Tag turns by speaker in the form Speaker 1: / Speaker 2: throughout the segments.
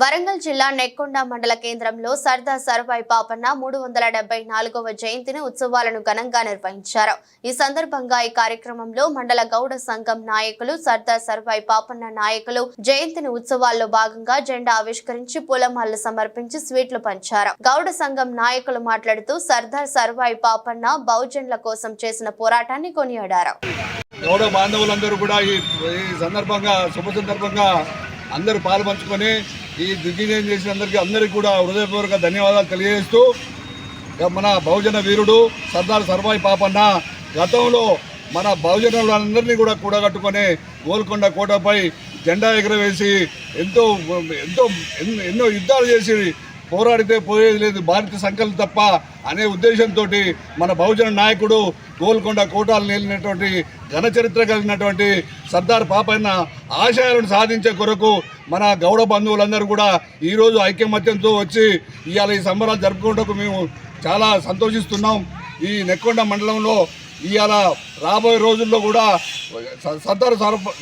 Speaker 1: వరంగల్ జిల్లా నెక్కొండ మండల కేంద్రంలో సర్దార్ సర్వాయి పాపన్న మూడు వందల డెబ్బై నాలుగవ జయంతిని ఉత్సవాలను ఘనంగా నిర్వహించారు. ఈ సందర్భంగా ఈ కార్యక్రమంలో మండల గౌడ సంఘం నాయకులు సర్దార్ సర్వాయి పాపన్న నాయకులు జయంతిని ఉత్సవాల్లో భాగంగా జెండా ఆవిష్కరించి పూలమాలలు సమర్పించి స్వీట్లు పంచారు. గౌడ సంఘం నాయకులు మాట్లాడుతూ సర్దార్ సర్వాయి పాపన్న బహుజన్ల కోసం చేసిన పోరాటాన్ని కొనియాడారు.
Speaker 2: గౌడ బాంధవులందరూ కూడా ఈ సందర్భంగా శుభ సందర్భంగా అందరూ పాల్పంచుకొని ఈ దిగ్విజయం చేసిన అందరికీ? అందరికీ కూడా హృదయపూర్వక ధన్యవాదాలు తెలియజేస్తూ మన బహుజన వీరుడు సర్దార్ సర్వాయి పాపన్న గతంలో మన బహుజనులందరినీ కూడా కూడగట్టుకొని గోల్కొండ కోటపై జెండా ఎగురవేసి ఎంతో ఎంతో ఎన్నో- ఎన్నో యుద్ధాలు చేసి పోరాడితే పోయేది లేదు భారత సంకల్పం తప్ప అనే ఉద్దేశంతో మన బహుజన నాయకుడు గోల్కొండ కోటాలు నేలినటువంటి ఘన చరిత్ర కలిగినటువంటి సర్దార్ పాపన్న ఆశయాలను సాధించే కొరకు మన గౌడ బంధువులందరూ కూడా ఈరోజు ఐక్యమత్యంతో వచ్చి ఇవాళ ఈ సంబరాలు జరుపుకోవడానికి మేము చాలా సంతోషిస్తున్నాం. ఈ నెక్కొండ మండలంలో ఇవాళ రాబోయే రోజుల్లో కూడా సర్దారు సర్దార్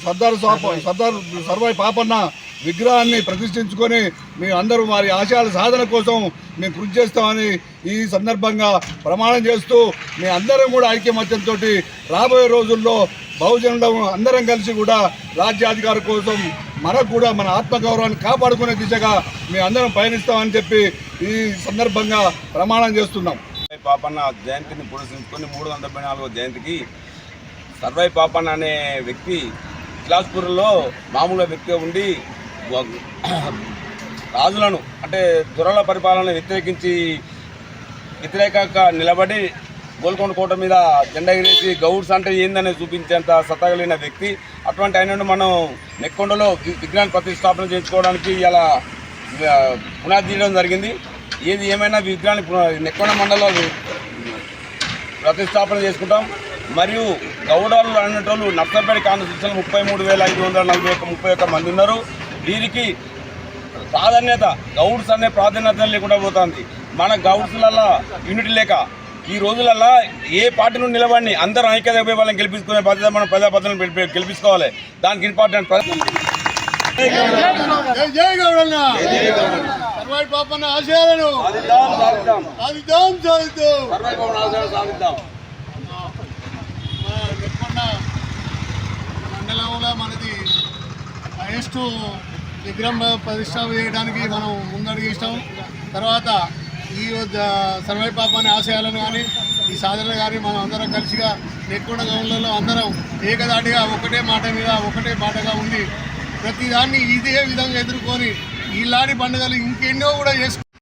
Speaker 2: సర్దారు సర్దార్ సర్దార్ సర్వాయి పాపన్న విగ్రహాన్ని ప్రతిష్ఠించుకొని మీ అందరూ వారి ఆశయాల సాధన కోసం మేము కృషి చేస్తామని ఈ సందర్భంగా ప్రమాణం చేస్తూ మీ అందరం కూడా ఐక్యమత్యంతో రాబోయే రోజుల్లో బహుజనులం అందరం కలిసి కూడా రాజ్యాధికారం కోసం మనకు కూడా మన ఆత్మగౌరవాన్ని కాపాడుకునే దిశగా మేము అందరం పయనిస్తామని చెప్పి ఈ సందర్భంగా ప్రమాణం చేస్తున్నాం.
Speaker 3: పాపన్న జయంతిని పురస్కరించుకొని మూడు వందల డెబ్బై నాలుగో జయంతికి సర్వై పాపన్న అనే వ్యక్తి ఇలాస్పూర్లో మామూలుగా వ్యక్తిగా ఉండి రాజులను అంటే దొరల పరిపాలన వ్యతిరేకించి వ్యతిరేకంగా నిలబడి గోల్కొండ కోట మీద జెండా ఎగిరేసి గౌడ్స్ అంటే ఏందని చూపించేంత సత్తగలిగిన వ్యక్తి. అటువంటి ఆయన మనం నెక్కొండలో విజ్ఞాన ప్రతిష్టాపన చేయించుకోవడానికి ఇలా పునాది తీయడం జరిగింది. ఏది ఏమైనా విగ్రహాన్ని పున- నెక్కొండ మండలంలో ప్రతిష్టాపన చేసుకుంటాం. మరియు గౌడలు అనేటోళ్ళు నర్సంపేట కాన్స్టిట్యూషన్ ముప్పై మూడు వేల ఐదు వందల నలభై ఒక్క ముప్పై ఒక్క మంది ఉన్నారు. వీరికి ప్రాధాన్యత గౌడ్స్ అనే ప్రాధాన్యత లేకుండా పోతుంది. మన గౌడ్స్లల్లో యూనిటీ లేక ఈ రోజులల్లో ఏ పార్టీ నుండి నిలబడి అందరూ ఐక్యత పోయి వాళ్ళని గెలిపించుకునే బాధ్యత మనం ప్రజాపతిని గెలిపించుకోవాలి. దానికి ఇంపార్టెంట్
Speaker 4: ఆశయాలను. మండలంలో మనది హైయెస్ట్ విగ్రహం ప్రతిష్ట చేయడానికి మనం ముందడుగు ఇస్తాం తర్వాత ఈ సర్వై పాపాన్ని ఆశయాలను కానీ ఈ సాధన కానీ మనం అందరం కలిసిగా నెక్కొండ గౌన్లలో అందరం ఏకదాటిగా ఒకటే మాట మీద ఒకటే బాటగా ఉండి ప్రతిదాన్ని ఇదే విధంగా ఎదుర్కొని ఇలాంటి పండుగలు ఇంకెన్నో కూడా చేసుకు